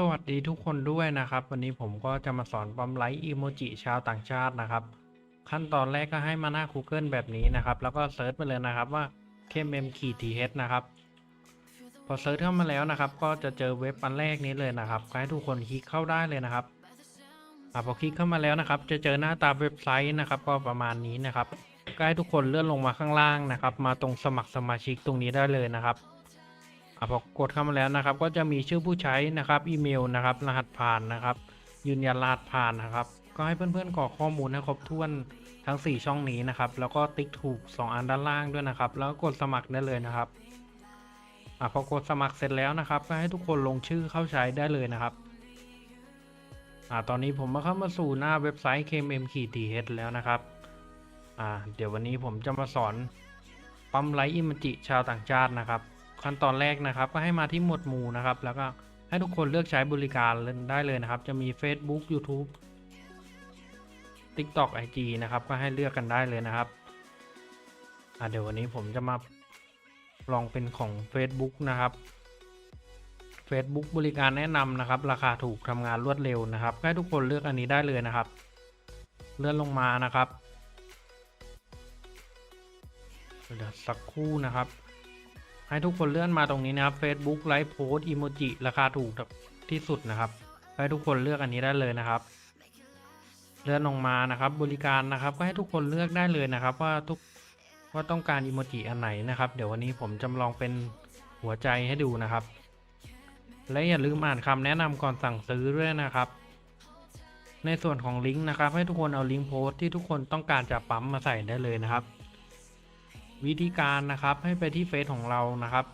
สวัสดีทุกคนด้วยนะครับ วันนี้ผมก็จะมาสอนปั๊มไลค์อีโมจิชาวต่างชาตินะครับ ขั้นตอนแรกก็ให้มาหน้า Google แบบนี้นะครับ แล้วก็เซิร์ชไปเลยนะครับว่า KMM ขีด TH นะครับ พอเซิร์ชเข้ามาแล้วนะครับ ก็จะเจอเว็บอันแรกนี้เลยนะครับก็ให้ทุกคนคลิกเข้าได้เลยนะครับอพอคลิกเข้ามาแล้วนะครับ จะเจอหน้าตาเว็บไซต์นะครับ ก็ประมาณนี้นะครับก็ให้ทุกคนเลื่อนลงมาข้างล่างนะครับ มาตรงสมัครสมาชิกตรงนี้ได้เลยนะครับ อะพอกดเข้ามาแล้วนะครับ ก็จะมีชื่อผู้ใช้นะครับอีเมลนะครับ รหัสผ่านนะครับ ยืนยันรหัสผ่านนะครับ ก็ให้เพื่อนๆกรอกข้อมูลให้ครบถ้วนทั้ง 4 ช่องนี้นะครับ แล้วก็ติ๊กถูก 2 อันด้านล่างด้วยนะครับ แล้วก็กดสมัครได้เลยนะครับอะพอกดสมัครเสร็จแล้วนะครับ ก็ให้ทุกคนลงชื่อเข้าใช้ได้เลยนะครับอ่าตอนนี้ผมมาเข้ามาสู่หน้าเว็บไซต์ KMM ขีด TH แล้วนะครับอ่าเดี๋ยววันนี้ผมจะมาสอนปั๊มไลท์อิมจิชาวต่างชาตินะครับ ขั้นตอนแรกนะครับ ก็ให้มาที่หมวดหมู่นะครับ แล้วก็ให้ทุกคนเลือกใช้บริการได้เลยนะครับ จะมี Facebook YouTube TikTok IG นะครับ ก็ให้เลือกกันได้เลยนะครับอะเดี๋ยววันนี้ผมจะมาลองเป็นของ Facebook นะครับ Facebook บริการแนะนำนะครับ ราคาถูกทำงานรวดเร็วนะครับให้ทุกคนเลือกอันนี้ได้เลยนะครับ เลื่อนลงมานะครับเดี๋ยวสักครู่นะครับ ให้ทุกคนเลื่อนมาตรงนี้นะครับ Facebook ไลฟ์โพสอีโมจิราคาถูกที่สุดนะครับ ให้ทุกคนเลือกอันนี้ได้เลยนะครับ เลื่อนลงมานะครับ บริการนะครับ ก็ให้ทุกคนเลือกได้เลยนะครับ ว่าทุกว่าต้องการอีโมจิอันไหนนะครับ เดี๋ยววันนี้ผมจำลองเป็นหัวใจให้ดูนะครับ และอย่าลืมอ่านคำแนะนำก่อนสั่งซื้อด้วยนะครับ ในส่วนของลิงก์นะครับ ให้ทุกคนเอาลิงก์โพสต์ที่ทุกคนต้องการจะปั๊มมาใส่ได้เลยนะครับ วิธีการนะครับให้ไปที่เฟซของเรานะครับ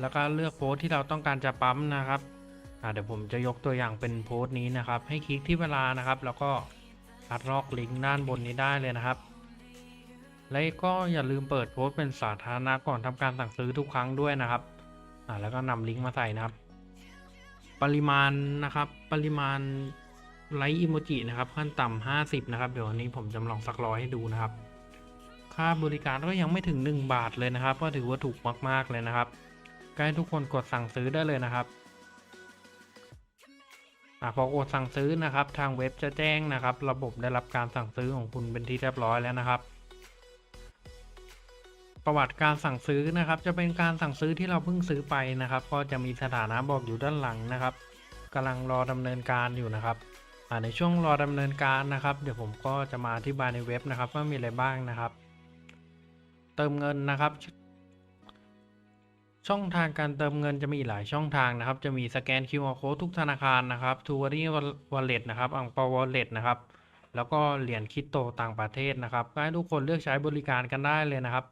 แล้วก็เลือกโพสต์ที่เราต้องการจะปั๊มนะครับเดี๋ยวผมจะยกตัวอย่างเป็นโพสต์นี้นะครับ ให้คลิกที่เวลานะครับ แล้วก็อัดลอกลิงก์ด้านบนนี้ได้เลยนะครับ และก็อย่าลืมเปิดโพสต์เป็นสาธารณะก่อนทำการสั่งซื้อทุกครั้งด้วยนะครับแล้วก็นำลิงก์มาใส่นะครับ ปริมาณนะครับ ปริมาณไลค์อิโมจินะครับขั้นต่ำ50 นะครับ เดี๋ยววันนี้ผมจำลองสักร้อยให้ดูนะครับ ค่าบริการก็ยังไม่ถึง 1 บาทเลยนะครับ ก็ถือว่าถูกมาก ๆ เลยนะครับก็ให้ทุกคนกดสั่งซื้อได้เลยนะครับอพอกดสั่งซื้อนะครับ ทางเว็บจะแจ้งนะครับ ระบบได้รับการสั่งซื้อของคุณเป็นที่เรียบร้อยแล้วนะครับ ประวัติการสั่งซื้อนะครับ จะเป็นการสั่งซื้อที่เราเพิ่งซื้อไปนะครับ ก็จะมีสถานะบอกอยู่ด้านหลังนะครับกำลังรอดำเนินการอยู่นะครับในช่วงรอดำเนินการนะครับ เดี๋ยวผมก็จะมาอธิบายในเว็บนะครับว่ามีอะไรบ้างนะครับ เติมเงินนะครับ ช่องทางการเติมเงินจะมีหลายช่องทางนะครับ จะมีสแกน QR Code ทุกธนาคารนะครับทูวารี่วอลเล็ตนะครับอังเปาวอลเล็ตนะครับ แล้วก็เหรียญคริปโตต่างประเทศนะครับก็ให้ทุกคนเลือกใช้บริการกันได้เลยนะครับ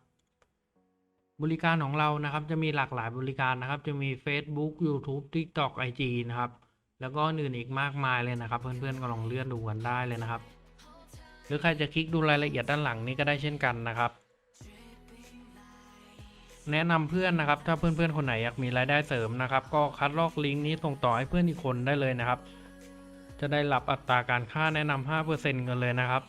บริการของเรานะครับ จะมีหลากหลายบริการนะครับ จะมี Facebook YouTube TikTok IG นะครับ แล้วก็อื่นอีกมากมายเลยนะครับ เพื่อนๆก็ลองเลื่อนดูกันได้เลยนะครับ หรือใครจะคลิกดูรายละเอียดด้านหลังนี้ก็ได้เช่นกันนะครับ แนะนำเพื่อนนะครับ ถ้าเพื่อนๆคนไหนอยากมีรายได้เสริมนะครับ ก็คัดลอกลิงก์นี้ส่งต่อให้เพื่อนอีกคนได้เลยนะครับ จะได้รับอัตราการค่าแนะนำ5%กันเลยนะครับ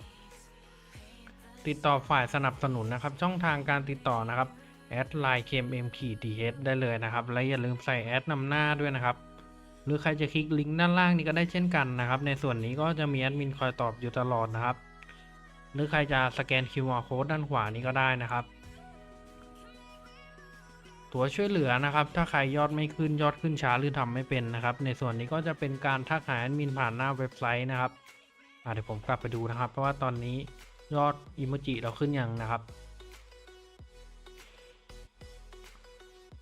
ติดต่อฝ่ายสนับสนุนนะครับ ช่องทางการติดต่อนะครับแอดไลน์ KMM ขีด TH ได้เลยนะครับ และอย่าลืมใส่แอดนำหน้าด้วยนะครับ หรือใครจะคลิกลิงก์ด้านล่างนี้ก็ได้เช่นกันนะครับ ในส่วนนี้ก็จะมีแอดมินคอยตอบอยู่ตลอดนะครับ หรือใครจะสแกน QR Code ด้านขวานี้ก็ได้นะครับ ตัวช่วยเหลือนะครับ ถ้าใครยอดไม่ขึ้นยอดขึ้นช้าหรือทำไม่เป็นนะครับ ในส่วนนี้ก็จะเป็นการทักหาแอดมินผ่านหน้าเว็บไซต์นะครับเดี๋ยวผมกลับไปดูนะครับ เพราะว่าตอนนี้ยอดอิโมจิเราขึ้นยังนะครับ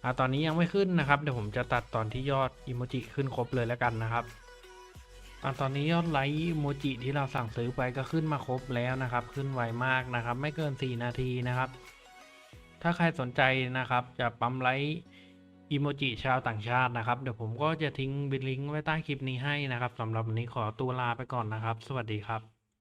อตอนนี้ยังไม่ขึ้นนะครับ เดี๋ยวผมจะตัดตอนที่ยอดอิโมจิขึ้นครบเลยแล้วกันนะครับอตอนนี้ยอดไลค์อิโมจิที่เราสั่งซื้อไปก็ขึ้นมาครบแล้วนะครับ ขึ้นไวมากนะครับ ไม่เกิน 4 นาทีนะครับ ถ้าใครสนใจนะครับ จะปั๊มไลค์อิโมจิชาวต่างชาตินะครับ เดี๋ยวผมก็จะทิ้งบิลลิงก์ไว้ใต้คลิปนี้ให้นะครับสำหรับวันนี้ขอตัวลาไปก่อนนะครับ สวัสดีครับ